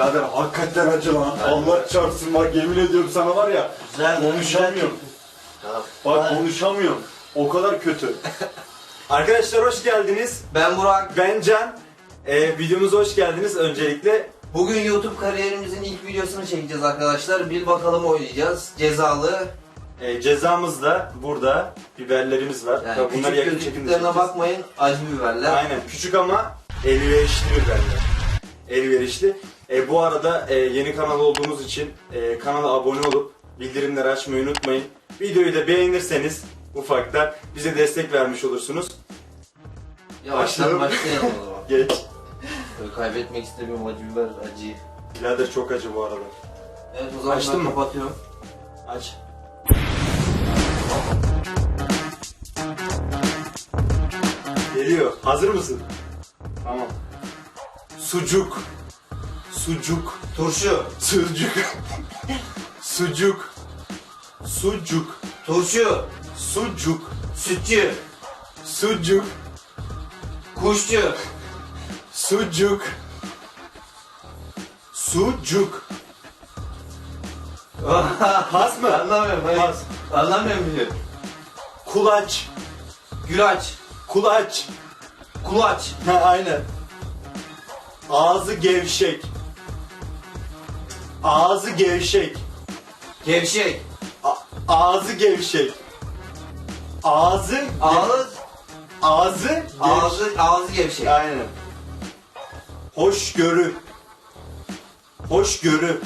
Birader hakikaten acı lan. Allah çarpsın bak yemin ediyorum sana var ya. Güzel, konuşamıyorum. Tamam. Bak konuşamıyorum. O kadar kötü. Arkadaşlar hoş geldiniz. Ben Burak. Ben Can. Ee, videomuza hoş geldiniz öncelikle. Bugün YouTube kariyerimizin ilk videosunu çekeceğiz arkadaşlar. Bir bakalım oynayacağız. Cezalı. Ee, cezamız da burada. Biberlerimiz var. Yani Tabii bunları küçük yakın çekeceğiz. bakmayın. Acı biberler. Aynen küçük ama elverişli biberler. Elverişli. E, bu arada e, yeni kanal olduğunuz için e, kanala abone olup bildirimleri açmayı unutmayın. Videoyu da beğenirseniz ufaktan bize destek vermiş olursunuz. Yavaştan Başlayalım. başlayalım o zaman. Geç. Böyle kaybetmek istemiyorum acı biber acı. Birader çok acı bu arada. Evet o zaman Açtın ben mı? kapatıyorum. Aç. Geliyor. Hazır mısın? Tamam. Sucuk. Sucuk. Turşu. Sucuk. Sucuk. Sucuk. Turşu. Sucuk. Sütçü. Sucuk. Kuşçu. Sucuk. Sucuk. Has mı? Anlamıyorum. Hayır. Has. Anlamıyorum biliyorum. Kulaç. Gülaç. Kulaç. Kulaç. Ha aynen. Ağzı gevşek. Ağzı gevşek. Gevşek. A- ağzı gevşek. Ağzı ge- Ağız. ağzı gev- Ağzı, ağzı gevşek. Aynen. Hoşgörü. Hoşgörü.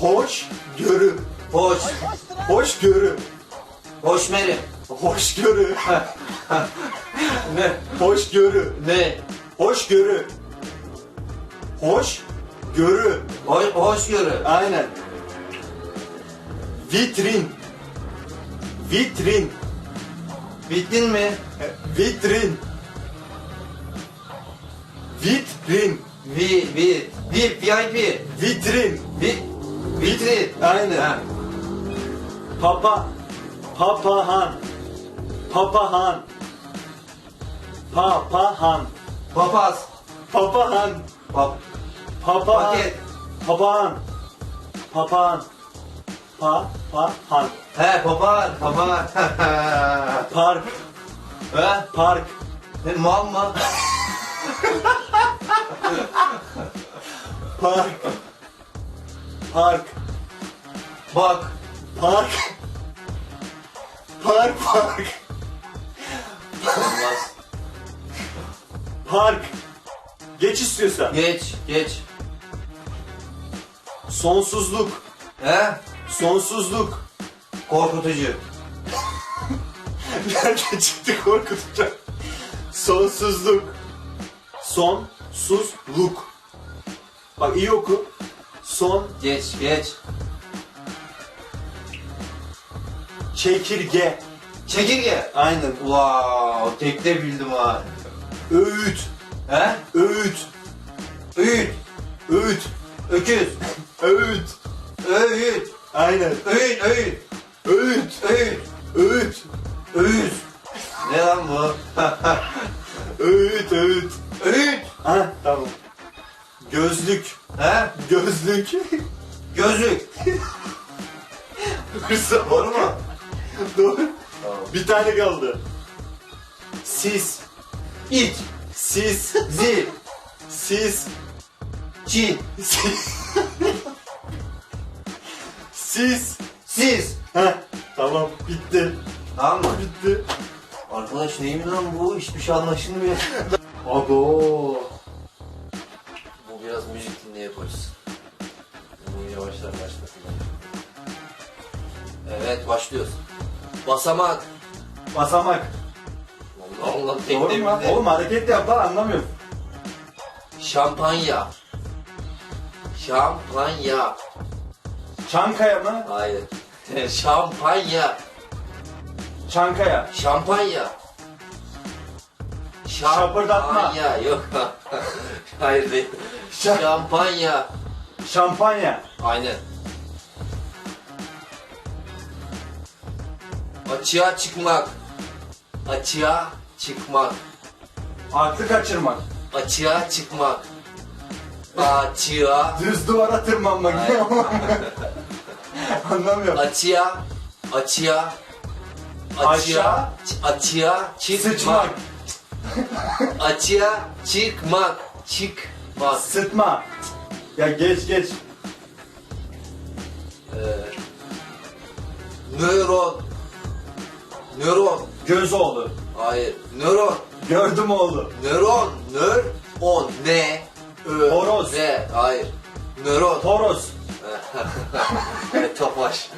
Hoşgörü. Hoş. Hoşgörü. Hoşmeri. Hoşgörü. Ne? Hoşgörü. Ne? Hoşgörü. Hoş görü. Hoş, hoşgörü. Aynen. Vitrin. Vitrin. Bittin mi? E, Vitrin. Vitrin. Vi, vi, VIP, VIP. Vitrin. Vi, vitrin. Aynen. Ha. Papa. Papahan. Papahan. Papahan. Papaz. Papahan. Pap, Papahan. paket. Papağan. Papağan. Pa, pa, han. He papağan, papağan. Park. He? Park. Ne mal mı? Park. Park. Bak. Park. Park, park. Olmaz. Park. Geç istiyorsan. Geç, geç. Sonsuzluk. He? Sonsuzluk. Korkutucu. Nereden çıktı korkutucu? Sonsuzluk. Sonsuzluk. Bak iyi oku. Son Geç, geç. çekirge. Çekirge. Aynen. Wow, tekte bildim ha. Öğüt. He? Öğüt. Öğüt. Öğüt. Öküz. Öğüt. Öğüt. Aynen. Öğüt, öğüt. Öğüt. Öğüt. Öğüt. Öğüt. Ne lan bu? Öğüt. Öğüt. Öğüt. Ha tamam. Gözlük. He? Gözlük. Gözlük. Hırsa Doğru mu? Doğru. Tamam. Bir tane kaldı. Sis. İç. Sis. Zil. Sis. Çin. Sis. Siz. Heh, tamam bitti. Tamam mı? Bitti. Arkadaş neyim lan bu? Hiçbir şey anlaşılmıyor. Abo. Bu biraz müzik dinleyebiliriz. Bunu yavaşlar başlatayım. Evet başlıyoruz. Basamak. Basamak. Allah Allah tek Doğru mu lan? Oğlum hareket yap lan anlamıyorum. Şampanya. Şampanya. Çankaya mı? Hayır. Şampanya. Çankaya. Şampanya. Şapırdatma. Şampanya. Yok. Hayır değil. Şa- Şampanya. Şampanya. Aynen. Açığa çıkmak. Açığa çıkmak. Aklı kaçırmak. Açığa çıkmak. Açıya. Düz duvara tırmanmak. Hayır. Anlamıyorum. Açıya. Açıya. Aşağı. ç- Açıya. Çıkmak. Sıçmak. Açıya. Çıkmak. Çıkmak. Sıtma. Ya geç geç. Ee, nöron. Nöron. Göz oldu. Hayır. Nöron. Gördüm oğlu. Nöron. Nöron. Ne? Ö. Horoz. Ne? Hayır. Nöron. Toros. Evet, Tofaş.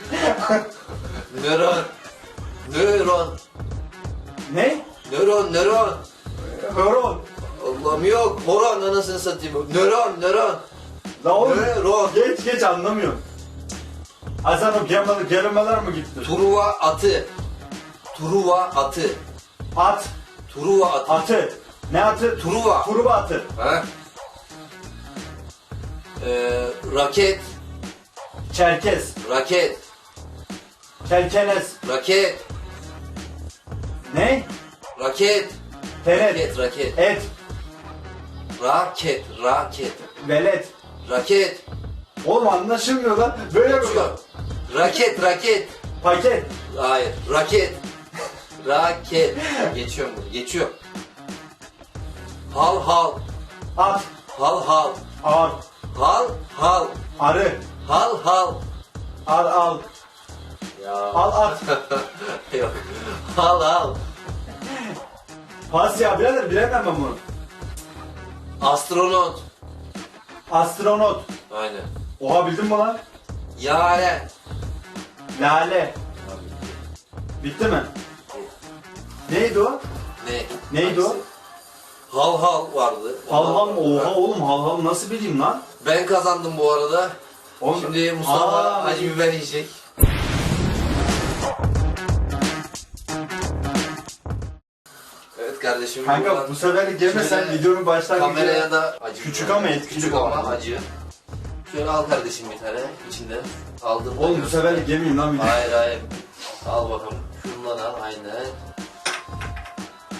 nöron. Nöron. Ne? Nöron. Nöron. Horon. Allah'ım yok. Moron anasını satayım. Nöron. Nöron. La oğlum. Nöron. Geç geç anlamıyorum. Hasan o gelmeler, mi gitti? Truva atı. Truva atı. At. Truva atı. Atı. Ne atı? Truva. Truva atı. Ha? Ee, raket. Çerkez. Raket. Çerkenes. Raket. Ne? Raket. Teret. Raket. Raket. Et. Raket. Raket. Velet. Raket. Oğlum anlaşılmıyor lan. Böyle mi? Raket. Raket. Paket. Hayır. Raket. Raket. Geçiyor mu? Geçiyor. Hal hal. At. Hal hal. Ar. Hal hal. Arı. Hal hal. Al al. Ya. Al at. Yok. Hal hal. Pas ya birader bilemem ben bunu. Astronot. Astronot. Aynen. Oha bildin mi lan? Yaren. Lale. Bitti mi? Neydi o? Ne? Neydi o? Hal hal vardı. Halhal mı? Oha oğlum halhal nasıl bileyim lan? Ben kazandım bu arada. Oğlum- Şimdi Mustafa Aa. acı biber yiyecek. Evet kardeşim. Kanka bu sefer gelmesen Şöyle videonun başlangıcı. kameraya da acı Küçük biber. ama et, küçük, küçük ama ama. acı. Şöyle al kardeşim bir tane içinde. Aldım. Oğlum bu sefer yemeyeyim lan video. Hayır hayır. Al bakalım. Şundan al aynen.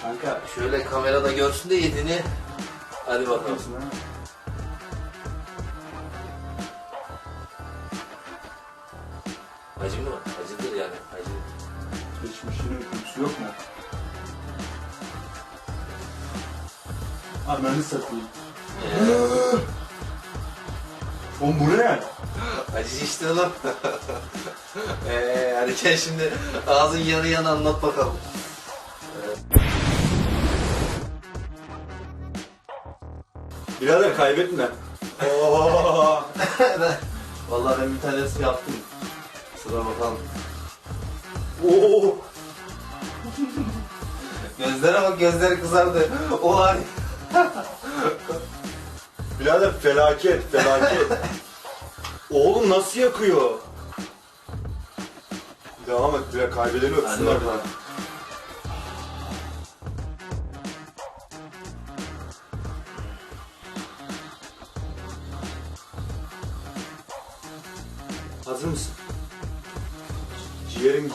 Kanka. Şöyle kamerada görsün de yediğini. Hadi bakalım. Acı mı? Acıdır yani. Acı. Geçmişinin öyküsü yok mu? Ananı satayım. Ee, Oğlum bu ne? acı işte lan. ee, hadi gel şimdi ağzın yanı yana anlat bakalım. Birader kaybetme. Oo. Vallahi ben bir tanesini yaptım. Sıra bakalım. Oo. Gözlere bak gözleri kızardı. Olay. Birader felaket felaket. Oğlum nasıl yakıyor? Devam et bile kaybedeni Hadi öpsünler. bakalım.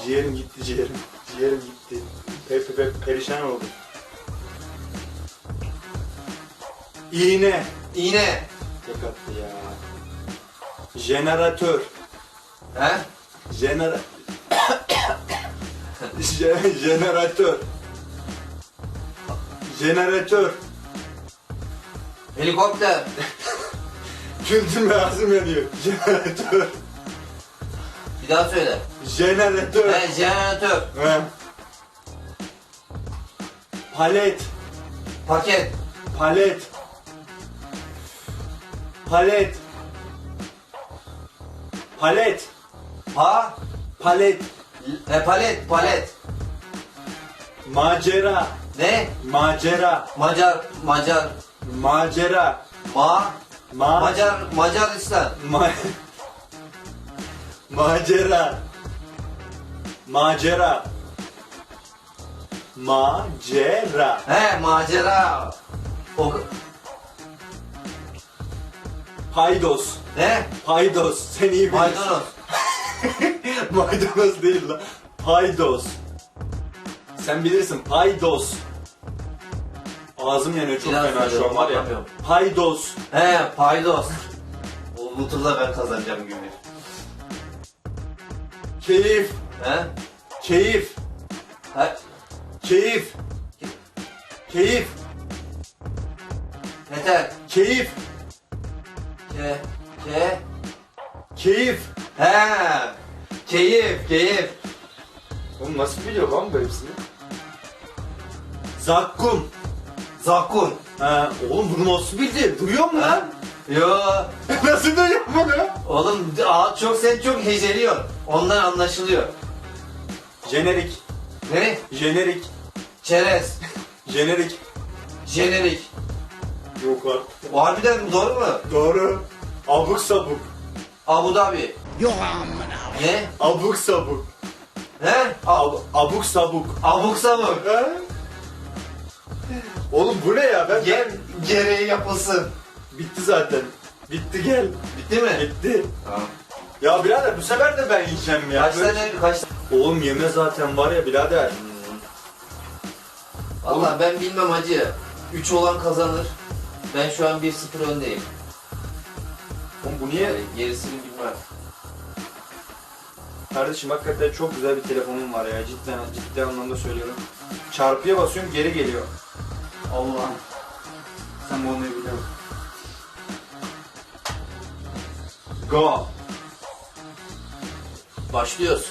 Ciğerim gitti ciğerim. Ciğerim gitti. Pe pe pe perişan oldum. İğne. İğne. Tek attı ya. Jeneratör. He? Jener... Je- jeneratör. Jeneratör. Helikopter. Güldüm ağzım yanıyor. Jeneratör. Daha söyle. Jeneratör. He, jeneratör. He. Palet. Paket. Palet. Palet. Palet. Pa. Palet. E, palet. Palet. Macera. Ne? Macera. Macar. Macar. Macera. Ma. Ma Macar. Macaristan. Ma Macera. Macera. Macera. He macera. O, Paydos. ne? Paydos. Sen iyi bilirsin. Maydanoz. Maydanoz değil lan. Paydos. Sen bilirsin. Paydos. Ağzım yanıyor çok Biraz fena şu an var ya. Paydos. He paydos. Bu, bu turda ben kazanacağım Gümrük. Keyif. He? Keyif. He? Keyif. Keyif. Yeter. Keyif. Ke. Ke. Keyif. He. Keyif, keyif. Oğlum nasıl biliyor lan bu hepsini? Zakkum. Zakkum. Ha, oğlum bunu nasıl bildi? Duyuyor mu lan? Yo. nasıl duyuyor bunu? Oğlum aa, çok sen çok heceliyor. Ondan anlaşılıyor. Jenerik. Ne? Jenerik. Çerez. Jenerik. Jenerik. Yok artık. O harbiden doğru mu? Doğru. Abuk sabuk. Abu Dhabi. Ne? Abuk sabuk. He? Ab abuk sabuk. Abuk sabuk. Ha? Oğlum bu ne ya? Ben, Ge gereği yapılsın. Bitti zaten. Bitti gel. Bitti mi? Bitti. Tamam. Ya birader bu sefer de ben yiyeceğim ya. Kaç Böyle- tane kaç Oğlum yeme zaten var ya birader. Valla ben bilmem hacı. 3 olan kazanır. Ben şu an 1-0 öndeyim. Oğlum bu niye? Yani gerisini bilmem. Kardeşim hakikaten çok güzel bir telefonum var ya. Cidden ciddi anlamda söylüyorum. Çarpıya basıyorum geri geliyor. Allah'ım. Sen bunu biliyorsun. Go. Başlıyoruz.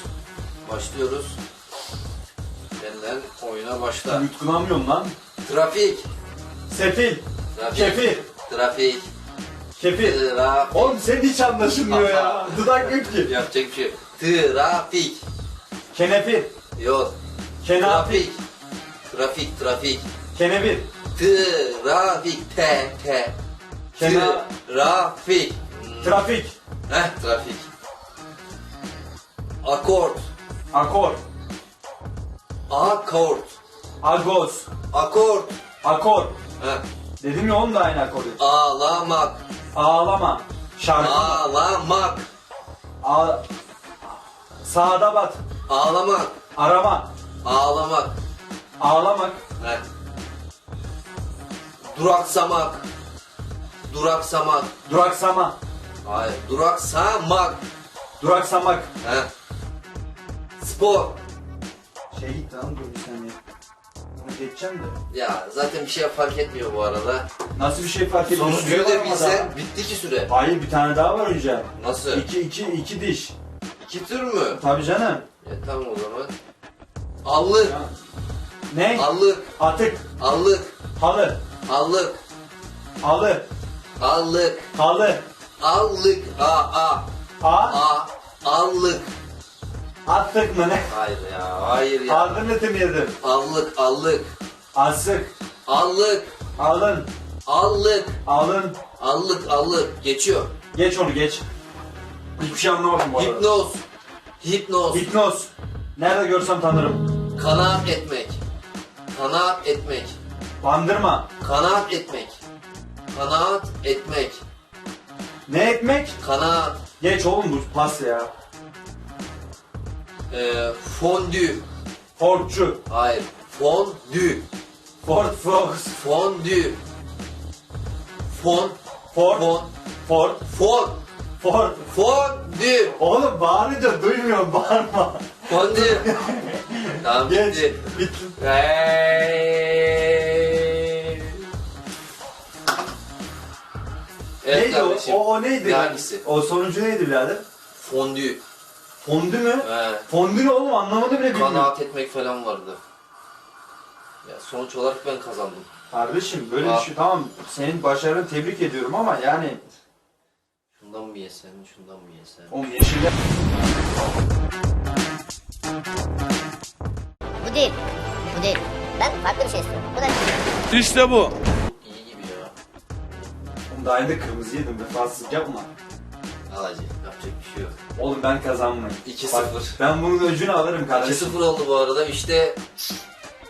Başlıyoruz. Benden oyuna başla. Yutkunamıyorum lan. Trafik. Sefil. Trafik. Kefil. Trafik. Kefil. Trafik. Oğlum senin hiç anlaşılmıyor ya. Dudak yok ki. Yapacak bir şey yok. Trafik. Kenefil. Yok. Kenafil. Trafik. Trafik, trafik. Kenevir. Trafik. T, T. Kena- Trafik. Hmm. Trafik. Heh, trafik. Akort. Akor. Akort. Agos. Akort. Akor. Heh. Dedim ya oğlum da aynı akor. Ağlamak. Ağlama. Şarkı. Ağlamak. A Sağda bat. Ağlamak. Arama. Ağlamak. Ağlamak. Heh. Duraksamak. Duraksamak. Duraksama. Hayır. Duraksamak. Duraksamak. Heh. Spor. Şey gitti lan dur bir saniye. Bunu geçeceğim de. Ya zaten bir şey fark etmiyor bu arada. Nasıl bir şey fark Süre var da bilsen bitti ki süre. Hayır bir tane daha var önce. Nasıl? İki, iki, iki diş. İki tür mü? Tabii canım. Ya tamam o zaman. Allık. Ne? Allık. Atık. Allık. Halı. Allık. Halı. Allık. Halı. Allık. A a. A. A. Allık. Attık mı ne? Hayır ya. Hayır ya. Aldın etini yedim. Allık. Allık. Asık. Allık. Alın. Allık. Alın. Allık. Allık. Geçiyor. Geç onu geç. Hiçbir şey anlamadım bu arada. Hipnoz. Hipnoz. Hipnoz. Nerede görsem tanırım. Kanaat etmek. Kanaat etmek. Bandırma. Kanaat etmek. Kanaat etmek. Ne etmek? Kanaat. Geç oğlum bu pas ya. Ee, fondü. Fordçu. Hayır. Fondü. Ford Fox. Fondü. Fon. Ford. Fon. Ford. Fon. Ford. Fondü. Oğlum bağırınca duymuyorum bağırma. Fondü. tamam Geç. bitti. Bitti. Hey. Evet neydi o? kardeşim. o? O neydi? Hangisi? O sonuncu neydi birader? Fondü. Fondü mü? He. Fondü ne oğlum anlamadı bile bilmiyorum. Kanaat etmek falan vardı. Ya sonuç olarak ben kazandım. Kardeşim böyle Aa. bir şey tamam senin başarını tebrik ediyorum ama yani Şundan mı yesen, şundan mı yesen? o yeşiller Bu değil. Bu değil. Ben farklı bir şey istiyorum. Bu da İşte bu. Daha önce kırmızı yedim vefasızlık yapma. Al hacı, yapacak bir şey yok. Oğlum ben kazanmayayım. 2-0. Bak, Ben bunun öcünü alırım kardeşim. 2-0 oldu bu arada. Üçte...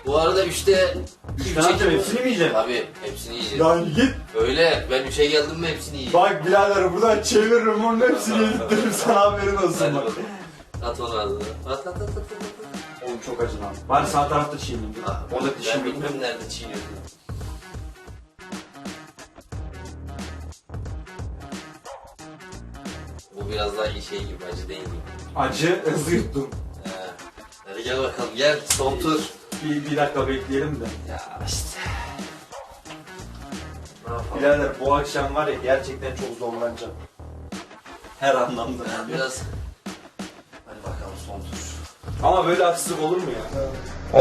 Bu arada üçte... Üçten atacağım, hepsini mi yiyeceğim? Tabii, hepsini yiyeceğim. Yani git Öyle, ben üçe geldim mi hepsini yiyeceğim. bak birader buradan çeviririm onun hepsini yedirtirim sana haberin olsun Hadi bak. At onu ağzına. At at at at at. Oğlum çok acı lan. Bari sağ tarafta çiğneyim. Ha, O da Ben dişim yok. bilmem nerede çiğniyorsun. Bu biraz daha iyi şey gibi acı değil gibi. Acı hızlı yuttum. He. Hadi gel bakalım gel son tur. Bir, bir dakika bekleyelim de. Ya işte. Ne yapalım? Birader bu akşam var ya gerçekten çok zorlanacağım. Her anlamda. yani. Biraz. Hadi bakalım son tur. Ama böyle haksızlık olur mu ya?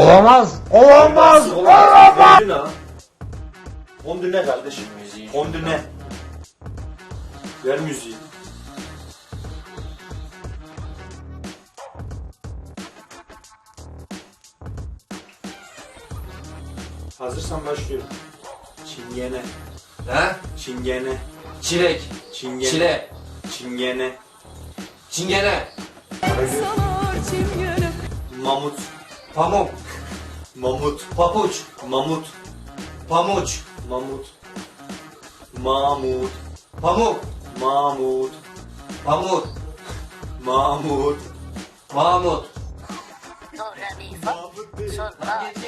Olamaz. Olamaz. Olamaz. Fondü ne lan? Fondü ne kardeşim? Müziği Fondü ne? Ver müziği. Hazırsan başlıyorum. Çingene, He? çingene, Çilek. çingene, Çile. çingene, Çingene. mamut, Pamuk. mamut, Papuç. mamut, Pamuç. mamut, mamut, Pamuk. mamut, Pamuk. mamut. Mahmut. Sonra mi fa. Sonra.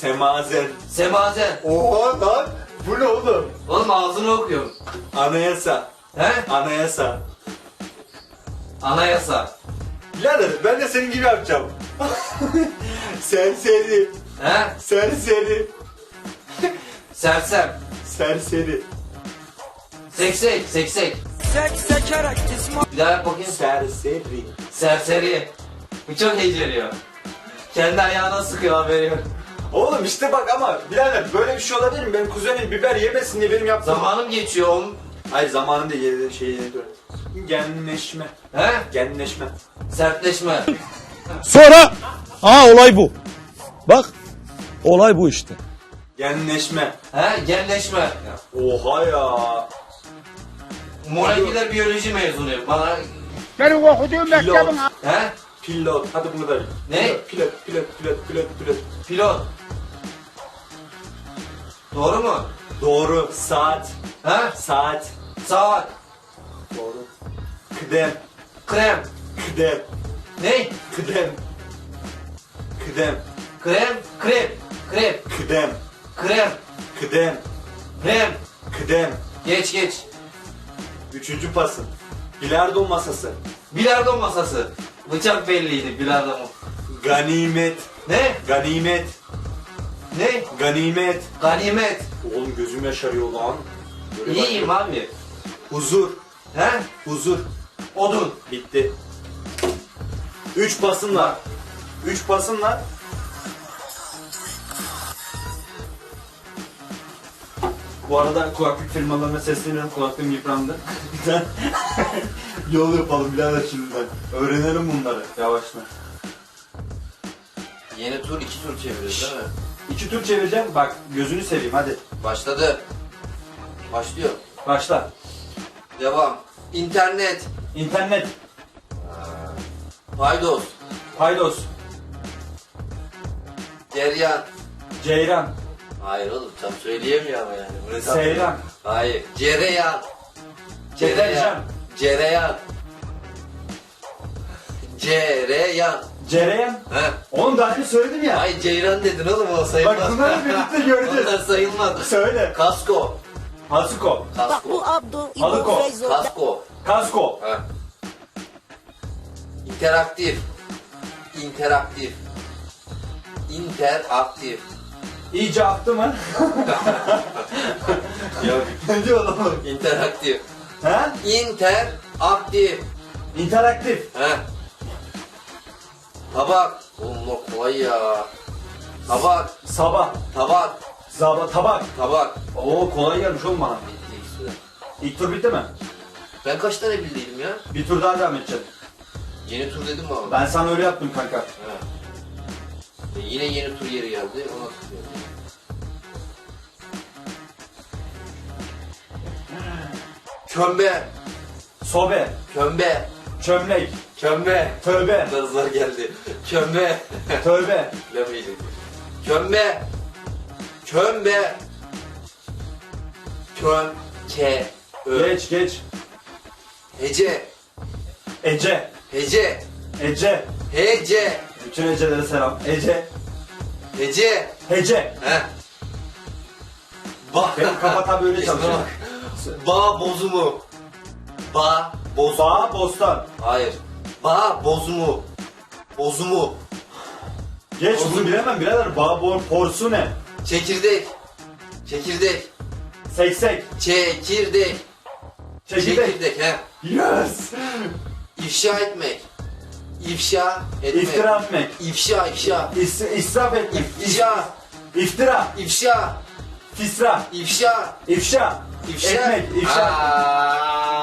Semazen. Semazen. Oha lan! Bu ne oğlum? Oğlum ağzını okuyorum. Anayasa. He? Anayasa. Anayasa. Birader ben de senin gibi yapacağım. serseri. He? Serseri. Sersem. Serseri. Seksek. Seksek. Bir daha yap bakayım. Serseri. Serseri. Bu çok heceliyor. Kendi ayağına sıkıyor haberi yok. Oğlum işte bak ama birader böyle bir şey olabilir mi? Benim kuzenim biber yemesin diye benim yaptığım... Zamanım geçiyor oğlum. Hayır zamanında yedi şey yedi. Genleşme. He? Genleşme. Sertleşme. Sonra. Aa olay bu. Bak. Olay bu işte. Genleşme. He? Genleşme. Oha ya. Moleküler biyoloji mezunuyum. Bana... Benim okuduğum Pilot. He? Pilot. Hadi bunu da. Ne? Pilot, pilot, pilot, pilot, pilot. Pilot. Doğru mu? Doğru. Saat. He? Saat. Saat. Doğru. Kıdem. Krem. Kıdem. Ne? Kıdem. Kıdem. Krem. Krem. Krem. Kıdem. Krem. Kıdem. Krem. Kıdem. Geç geç. Üçüncü pasın. Bilardo masası. Bilardo masası. Bıçak belliydi bilardo? Ganimet. Ne? Ganimet. Ne? Ganimet. Ganimet. Oğlum gözüm yaşarıyor lan. Böyle İyiyim abi. Huzur. He? Huzur. Odun. Bitti. Üç pasın var. Üç pasın var. Bu arada kulaklık firmalarına sesleniyorum. Kulaklığım yıprandı. Yol yapalım birader şimdiden. Öğrenelim bunları yavaşla. Yeni tur iki tur çeviriyoruz değil mi? İki tur çevireceğim. Bak gözünü seveyim hadi. Başladı. Başlıyor. Başla. Devam. İnternet. İnternet. Paydos. Paydos. Ceryan. Ceyran. Hayır oğlum tam söyleyemiyor ama yani. Bunu tam- Seyran. Hayır. Cereyan. Deterjan. Cereyan. Cereyan. Cereyan. He. Oğlum daha önce söyledim ya. Ay ceyran dedin oğlum o sayılmaz. Bak bunları birlikte göreceğiz. Onlar sayılmaz. Söyle. Kasko. Hasuko. Bak bu Kasko. Abdu Alıko. İbo Feyzo. Kasko. Kasko. Ha. İnteraktif. İnteraktif. İnteraktif. İyice aktı mı? Yok. ne diyor oğlum? İnteraktif. He? İnteraktif. İnteraktif. He. Tabak. Oğlum o kolay ya. Tabak. Sabah. Tabak. Zaba, tabak. Tabak. Oo kolay gelmiş oğlum bana. Bitti ikisi de. İlk tur bitti mi? Ben kaç tane bildiydim ya? Bir tur daha devam edeceğim. Yeni tur dedim mi abi? Ben sana öyle yaptım kanka. He. E yine yeni tur yeri geldi. Ona tıklıyorum. Kömbe. Sobe. Kömbe. Çömlek. Kömbe. Tövbe. Hızlar geldi. Kömbe. Tövbe. Bilemeyecek. Kömbe. Kömbe. Köm. Ke. Ö. Geç geç. Hece. Ece. Hece. Ece. Hece. Bütün Ece'lere selam. Ece. Hece. Hece. He. Ba. Benim kafa tabi öyle İşte çalışıyor. Bağ bozumu. Ba, boz. Bağ bostan. Hayır. Ba, bozumu. Bozumu. Geç Bozum. bunu bilemem birader. Bağ bor porsu ne? Çekirdek. Çekirdek. Seksek. Çekirdek. Çekirdek. Çekirdek he. Yes. İfşa etmek. İfşa etmek. İftira etmek. İfşa, ifşa. İs, israf etmek. İfşa. İftira. İfşa. Fisra. İfşa. İfşa. İfşa. Etmek. İfşa. Aa.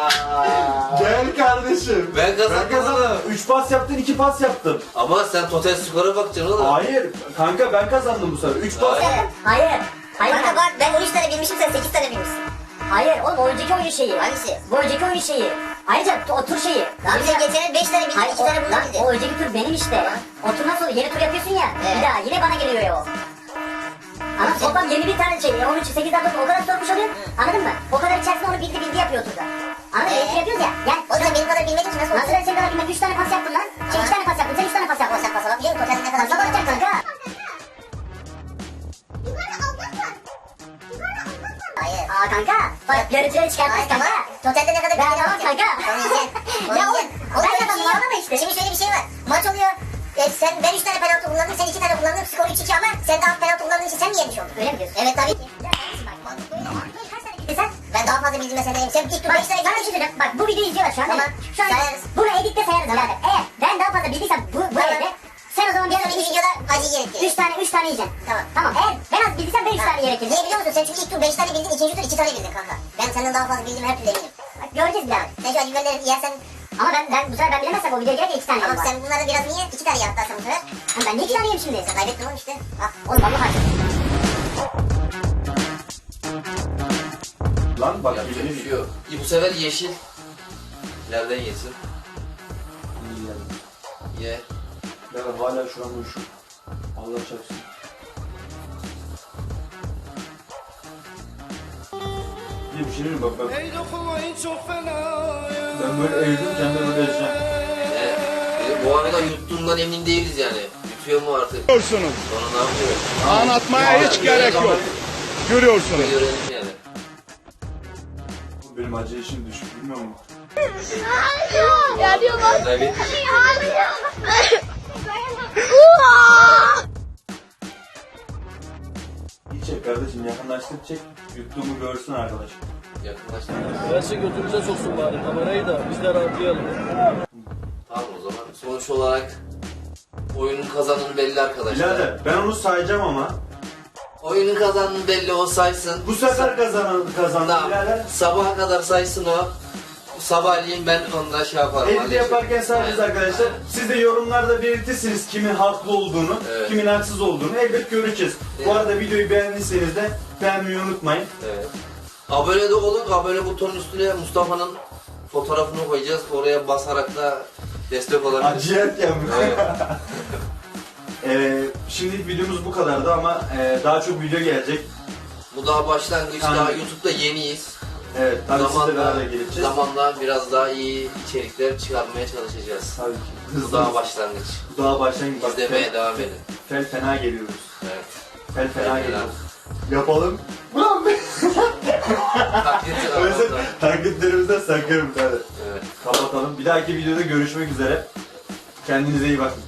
Gel kardeşim. Ben kazandım oğlum. 3 pas yaptın 2 pas yaptım. Ama sen total skora bakacaksın oğlum. Hayır. Kanka ben kazandım bu sefer. 3 pas. Hayır. Hayır. Hayır. Kanka bak ben 13 tane bilmişim sen 8 tane bilmişsin. Hayır oğlum o önceki oyun şeyi. Hangisi? Bu önceki oyun şeyi. Ayrıca o tur şeyi. Lan bize geçen 5 tane Hayır 2 o, tane bundan lan, o önceki tur benim işte. O turdan sonra yeni tur yapıyorsun ya. Evet. Bir daha yine bana geliyor ya o. Ama toplam 21 tane şey. 13, 8'den 9 o kadar sormuş oluyor. Anladın mı? O kadar içerisinde onu bildi bildi yapıyor turda. Anladın mı? Ee? Ee? yapıyoruz ya. Yani O zaman benim kadar bilmediğin için nasıl Nasıl olsun? ben senin kadar bilmem 3 tane pas yaptın lan. Şey 2 tane pas yaptın. Sen 3 tane pas yaptın. Sen pasa bakıyor musun? Totalde ne kadar Nasıl bakacaksın kanka? Hayır. Aa kanka. Bak görüntüleri tamam. kanka. Totalde ne kadar Ben bildiğine tamam kanka. Ya oğlum, ben şey yok. ama işte. Şimdi şöyle bir şey var. Maç oluyor. E, sen ben 3 tane penaltı kullandım, sen 2 tane kullandın. Skor 3-2 ama sen daha penaltı kullandığın için sen mi yemiş oldun? Öyle mi diyorsun? Evet tabii ki. Ya kardeşim bak. Mantıklı öyle. Kaç tane gittin sen? Ben daha fazla bildiğime sen Sen ilk tur Bak 5 tane sana bir şey söyleyeceğim. Bak bu videoyu izliyorlar şu an. Tamam. Şu an Sayarız. bunu editte sayarız birader. Eğer ben daha fazla bildiysem bu, bu Tamam. evde sen o zaman bir Bir ara sonraki videoda acı gerektirir. 3 tane 3 tane yiyeceksin. Tamam. Tamam. Eğer ben az bildiysem ben 3 tane gerekir. Niye biliyor musun? Sen çünkü ilk tur 5 tane bildin, ikinci tur 2 tane bildin kanka. Ben senden daha fazla bildiğim her türlü eminim. Bak göreceğiz birader. Sen şu acı biberleri yersen... Ama ben ben bu sefer ben bilemezsem o videoya girer 2 tane Tamam yerim var. sen bunları biraz niye 2 tane yaptın bu sefer? Ama ben niye 2 tane yiyeyim şimdi? Sen kaybettin oğlum işte. Bak. Oğlum vallahi harcadım. Lan bak Yapacak bir şey yok. İyi, bu sefer yeşil. Nereden yesin? Ye. Ya hala şu an uyuşum. Allah çarpsın. Şey diyeyim mi? bak bak. Ben böyle eğildim sen de böyle ezeceksin. Ye. E, bu arada yuttuğundan emin değiliz yani. Yutuyor mu artık? Görüyorsunuz. Sonra ne yapıyor? Anlatmaya hiç gerek yok. Görüyorsunuz. Görelim yani. Benim acı işim düşük bilmiyor musun? Kaybettik. İyi çek kardeşim yakınlaştır çek. Yuttuğumu görsün arkadaş. Yakınlaştık. Verse götümüze soksun bari kamerayı da biz de rahatlayalım. Tamam o zaman. Sonuç olarak oyunun kazananı belli arkadaşlar. Birader ben onu sayacağım ama Oyunun kazananı belli o saysın. bu sefer kazanan kazandı Tamam. birader. Sabaha kadar saysın o. Sabahleyin ben onunla şey yaparım. Edit halledeceğim. yaparken sadece Aynen. arkadaşlar siz de yorumlarda belirtirsiniz kimin haklı olduğunu, Evet. kimin haksız olduğunu elbet göreceğiz. Bu Evet. arada videoyu beğendiyseniz de beğenmeyi unutmayın. Evet. Abone de olun. Abone butonun üstüne Mustafa'nın fotoğrafını koyacağız. Oraya basarak da destek olabilirsiniz. Acıyarken mi? Evet. Ee, şimdilik videomuz bu kadardı ama e, daha çok video gelecek. Bu daha başlangıç. Aynen. Daha YouTube'da yeniyiz. Evet, tabii sizle beraber geleceğiz. zamanla biraz daha iyi içerikler çıkarmaya çalışacağız. Tabii ki. Bu Hızlı daha başlangıç. Bu daha başlayın. Bak, İzlemeye fel, devam edin. fel fena geliyoruz. Evet. Fel fena fena. geliyoruz. Yapalım. Ulan be! Taklit Öyle aramızda. taklitlerimizden saklarım. Evet. Kapatalım. Bir dahaki videoda görüşmek üzere. Kendinize iyi bakın.